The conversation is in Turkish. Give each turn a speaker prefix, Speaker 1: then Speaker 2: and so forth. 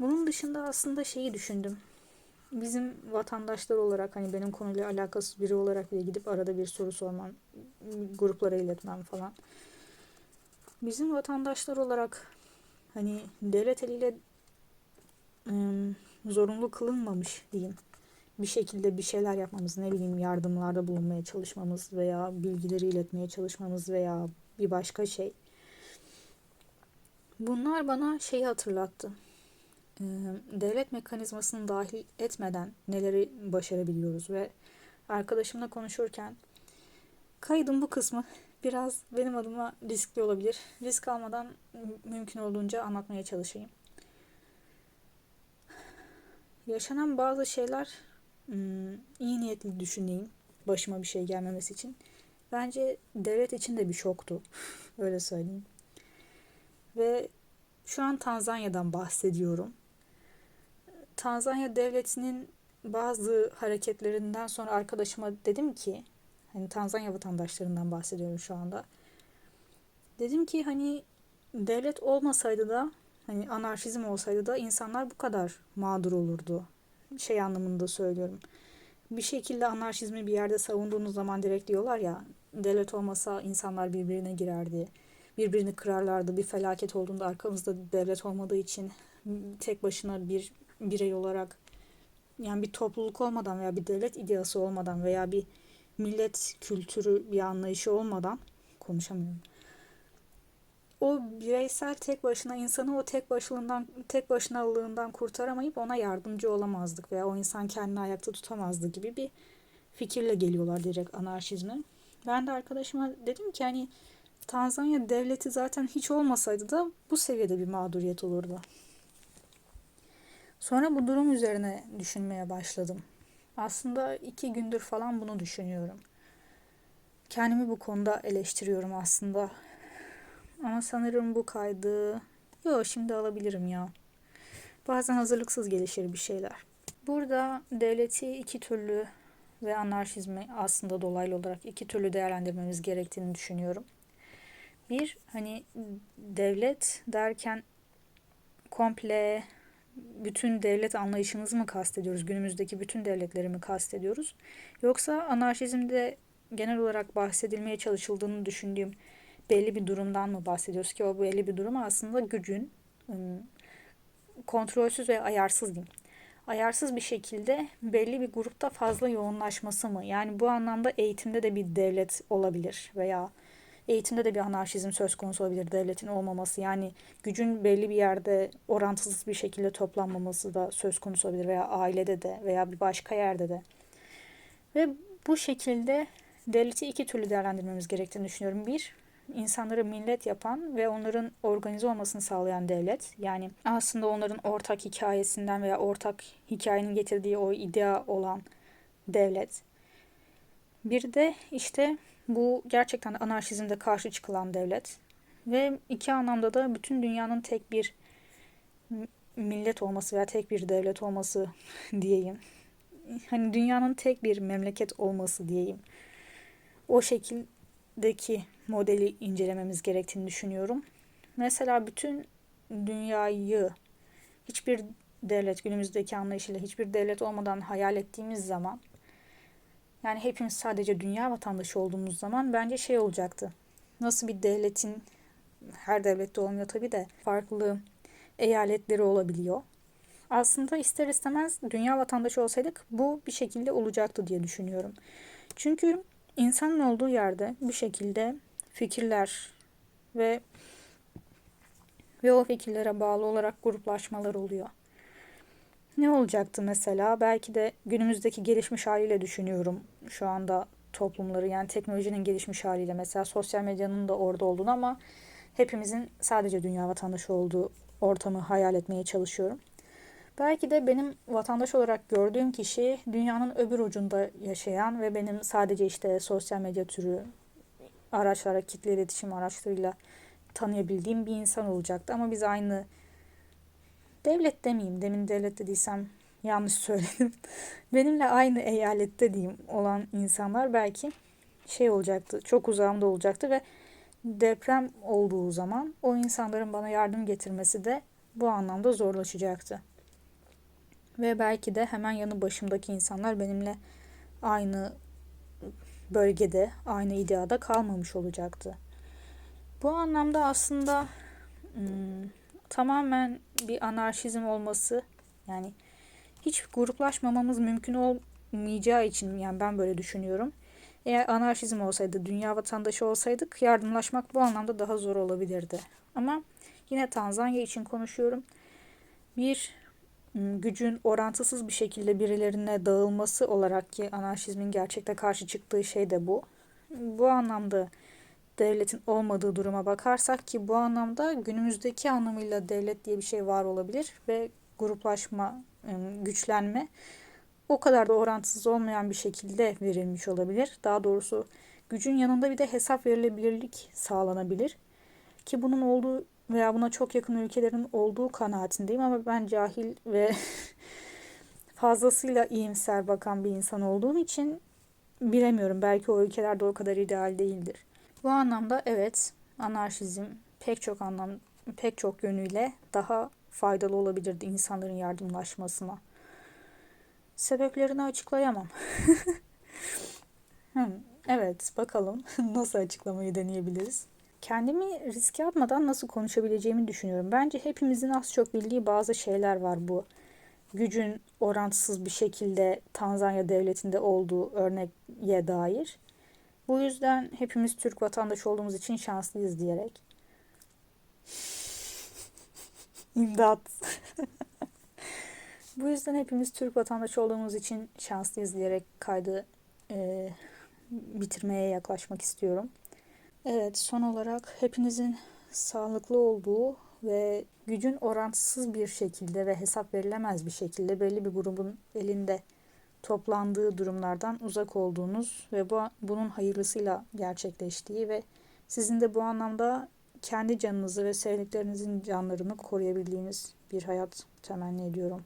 Speaker 1: Bunun dışında aslında şeyi düşündüm. Bizim vatandaşlar olarak hani benim konuyla alakasız biri olarak bile gidip arada bir soru sormam, gruplara iletmem falan. Bizim vatandaşlar olarak hani devlet eliyle ım, zorunlu kılınmamış diyeyim. Bir şekilde bir şeyler yapmamız, ne bileyim yardımlarda bulunmaya çalışmamız veya bilgileri iletmeye çalışmamız veya bir başka şey. Bunlar bana şeyi hatırlattı. Devlet mekanizmasını dahil etmeden neleri başarabiliyoruz ve arkadaşımla konuşurken kaydın bu kısmı biraz benim adıma riskli olabilir. Risk almadan mümkün olduğunca anlatmaya çalışayım. Yaşanan bazı şeyler iyi niyetli düşüneyim başıma bir şey gelmemesi için. Bence devlet için de bir şoktu. Öyle söyleyeyim. Ve şu an Tanzanya'dan bahsediyorum. Tanzanya devletinin bazı hareketlerinden sonra arkadaşıma dedim ki hani Tanzanya vatandaşlarından bahsediyorum şu anda. Dedim ki hani devlet olmasaydı da hani anarşizm olsaydı da insanlar bu kadar mağdur olurdu. Şey anlamında söylüyorum. Bir şekilde anarşizmi bir yerde savunduğunuz zaman direkt diyorlar ya devlet olmasa insanlar birbirine girerdi. Birbirini kırarlardı. Bir felaket olduğunda arkamızda devlet olmadığı için tek başına bir birey olarak yani bir topluluk olmadan veya bir devlet ideası olmadan veya bir millet kültürü bir anlayışı olmadan konuşamıyorum. O bireysel tek başına insanı o tek başlığından tek başınalığından kurtaramayıp ona yardımcı olamazdık veya o insan kendini ayakta tutamazdı gibi bir fikirle geliyorlar direkt anarşizme. Ben de arkadaşıma dedim ki hani Tanzanya devleti zaten hiç olmasaydı da bu seviyede bir mağduriyet olurdu. Sonra bu durum üzerine düşünmeye başladım. Aslında iki gündür falan bunu düşünüyorum. Kendimi bu konuda eleştiriyorum aslında. Ama sanırım bu kaydı... Yok şimdi alabilirim ya. Bazen hazırlıksız gelişir bir şeyler. Burada devleti iki türlü ve anarşizmi aslında dolaylı olarak iki türlü değerlendirmemiz gerektiğini düşünüyorum. Bir, hani devlet derken komple bütün devlet anlayışımızı mı kastediyoruz? Günümüzdeki bütün devletleri mi kastediyoruz? Yoksa anarşizmde genel olarak bahsedilmeye çalışıldığını düşündüğüm belli bir durumdan mı bahsediyoruz ki o belli bir durum aslında gücün kontrolsüz ve ayarsız diyeyim. Ayarsız bir şekilde belli bir grupta fazla yoğunlaşması mı? Yani bu anlamda eğitimde de bir devlet olabilir veya eğitimde de bir anarşizm söz konusu olabilir devletin olmaması. Yani gücün belli bir yerde orantısız bir şekilde toplanmaması da söz konusu olabilir veya ailede de veya bir başka yerde de. Ve bu şekilde devleti iki türlü değerlendirmemiz gerektiğini düşünüyorum. Bir, insanları millet yapan ve onların organize olmasını sağlayan devlet. Yani aslında onların ortak hikayesinden veya ortak hikayenin getirdiği o idea olan devlet. Bir de işte bu gerçekten anarşizmde karşı çıkılan devlet. Ve iki anlamda da bütün dünyanın tek bir millet olması veya tek bir devlet olması diyeyim. Hani dünyanın tek bir memleket olması diyeyim. O şekildeki modeli incelememiz gerektiğini düşünüyorum. Mesela bütün dünyayı hiçbir devlet günümüzdeki anlayışıyla hiçbir devlet olmadan hayal ettiğimiz zaman yani hepimiz sadece dünya vatandaşı olduğumuz zaman bence şey olacaktı. Nasıl bir devletin her devlette olmuyor tabii de farklı eyaletleri olabiliyor. Aslında ister istemez dünya vatandaşı olsaydık bu bir şekilde olacaktı diye düşünüyorum. Çünkü insanın olduğu yerde bir şekilde fikirler ve ve o fikirlere bağlı olarak gruplaşmalar oluyor. Ne olacaktı mesela? Belki de günümüzdeki gelişmiş haliyle düşünüyorum şu anda toplumları yani teknolojinin gelişmiş haliyle mesela sosyal medyanın da orada olduğunu ama hepimizin sadece dünya vatandaşı olduğu ortamı hayal etmeye çalışıyorum. Belki de benim vatandaş olarak gördüğüm kişi dünyanın öbür ucunda yaşayan ve benim sadece işte sosyal medya türü araçlara, kitle iletişim araçlarıyla tanıyabildiğim bir insan olacaktı. Ama biz aynı devlet demeyeyim. Demin devlet dediysem yanlış söyledim. Benimle aynı eyalette diyeyim olan insanlar belki şey olacaktı. Çok uzağımda olacaktı ve deprem olduğu zaman o insanların bana yardım getirmesi de bu anlamda zorlaşacaktı. Ve belki de hemen yanı başımdaki insanlar benimle aynı bölgede, aynı ideada kalmamış olacaktı. Bu anlamda aslında hmm, tamamen bir anarşizm olması yani hiç gruplaşmamamız mümkün olmayacağı için yani ben böyle düşünüyorum. Eğer anarşizm olsaydı, dünya vatandaşı olsaydık yardımlaşmak bu anlamda daha zor olabilirdi. Ama yine Tanzanya için konuşuyorum. Bir gücün orantısız bir şekilde birilerine dağılması olarak ki anarşizmin gerçekte karşı çıktığı şey de bu. Bu anlamda devletin olmadığı duruma bakarsak ki bu anlamda günümüzdeki anlamıyla devlet diye bir şey var olabilir ve gruplaşma, güçlenme o kadar da orantısız olmayan bir şekilde verilmiş olabilir. Daha doğrusu gücün yanında bir de hesap verilebilirlik sağlanabilir. Ki bunun olduğu veya buna çok yakın ülkelerin olduğu kanaatindeyim ama ben cahil ve fazlasıyla iyimser bakan bir insan olduğum için bilemiyorum. Belki o ülkelerde o kadar ideal değildir. Bu anlamda evet anarşizm pek çok anlam pek çok yönüyle daha faydalı olabilirdi insanların yardımlaşmasına. Sebeplerini açıklayamam. hmm, evet bakalım nasıl açıklamayı deneyebiliriz. Kendimi riske atmadan nasıl konuşabileceğimi düşünüyorum. Bence hepimizin az çok bildiği bazı şeyler var bu. Gücün orantısız bir şekilde Tanzanya devletinde olduğu örneğe dair. Bu yüzden hepimiz Türk vatandaşı olduğumuz için şanslıyız diyerek. İmdat. Bu yüzden hepimiz Türk vatandaşı olduğumuz için şanslıyız diyerek kaydı e, bitirmeye yaklaşmak istiyorum. Evet, son olarak hepinizin sağlıklı olduğu ve gücün orantısız bir şekilde ve hesap verilemez bir şekilde belli bir grubun elinde toplandığı durumlardan uzak olduğunuz ve bu bunun hayırlısıyla gerçekleştiği ve sizin de bu anlamda kendi canınızı ve sevdiklerinizin canlarını koruyabildiğiniz bir hayat temenni ediyorum.